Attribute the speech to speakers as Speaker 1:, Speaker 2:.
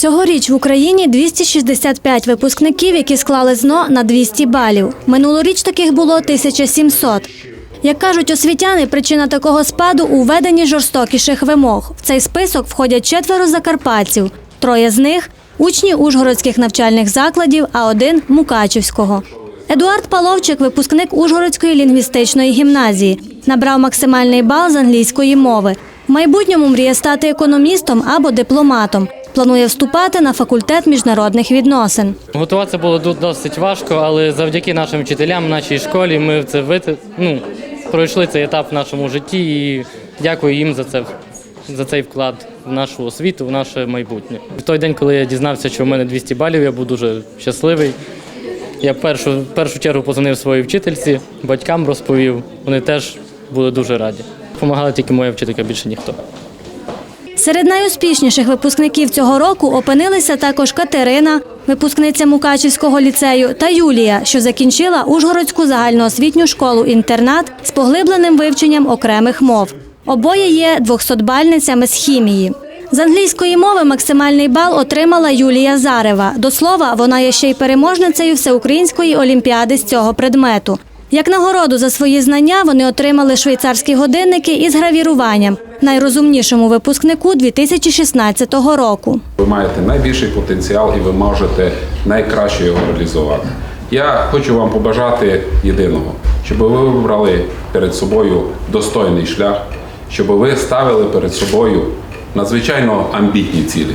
Speaker 1: Цьогоріч в Україні 265 випускників, які склали ЗНО на 200 балів. Минулоріч таких було 1700. Як кажуть освітяни, причина такого спаду у жорстокіших вимог. В цей список входять четверо закарпатців. Троє з них учні ужгородських навчальних закладів, а один Мукачівського. Едуард Паловчик, випускник Ужгородської лінгвістичної гімназії, набрав максимальний бал з англійської мови. В майбутньому мріє стати економістом або дипломатом. Планує вступати на факультет міжнародних відносин.
Speaker 2: Готуватися було досить важко, але завдяки нашим вчителям, нашій школі, ми це ну, пройшли цей етап в нашому житті і дякую їм за це за цей вклад в нашу освіту, в наше майбутнє. В той день, коли я дізнався, що в мене 200 балів, я був дуже щасливий. Я першу, першу чергу позвонив своїй вчительці, батькам розповів. Вони теж були дуже раді. Помагала тільки моя вчителька, більше ніхто.
Speaker 1: Серед найуспішніших випускників цього року опинилися також Катерина, випускниця Мукачівського ліцею, та Юлія, що закінчила Ужгородську загальноосвітню школу-інтернат з поглибленим вивченням окремих мов. Обоє є 200-бальницями з хімії. З англійської мови максимальний бал отримала Юлія Зарева. До слова, вона є ще й переможницею всеукраїнської олімпіади з цього предмету. Як нагороду за свої знання вони отримали швейцарські годинники із гравіруванням найрозумнішому випускнику 2016 року.
Speaker 3: Ви маєте найбільший потенціал і ви можете найкраще його реалізувати. Я хочу вам побажати єдиного, щоб ви вибрали перед собою достойний шлях, щоб ви ставили перед собою надзвичайно амбітні цілі.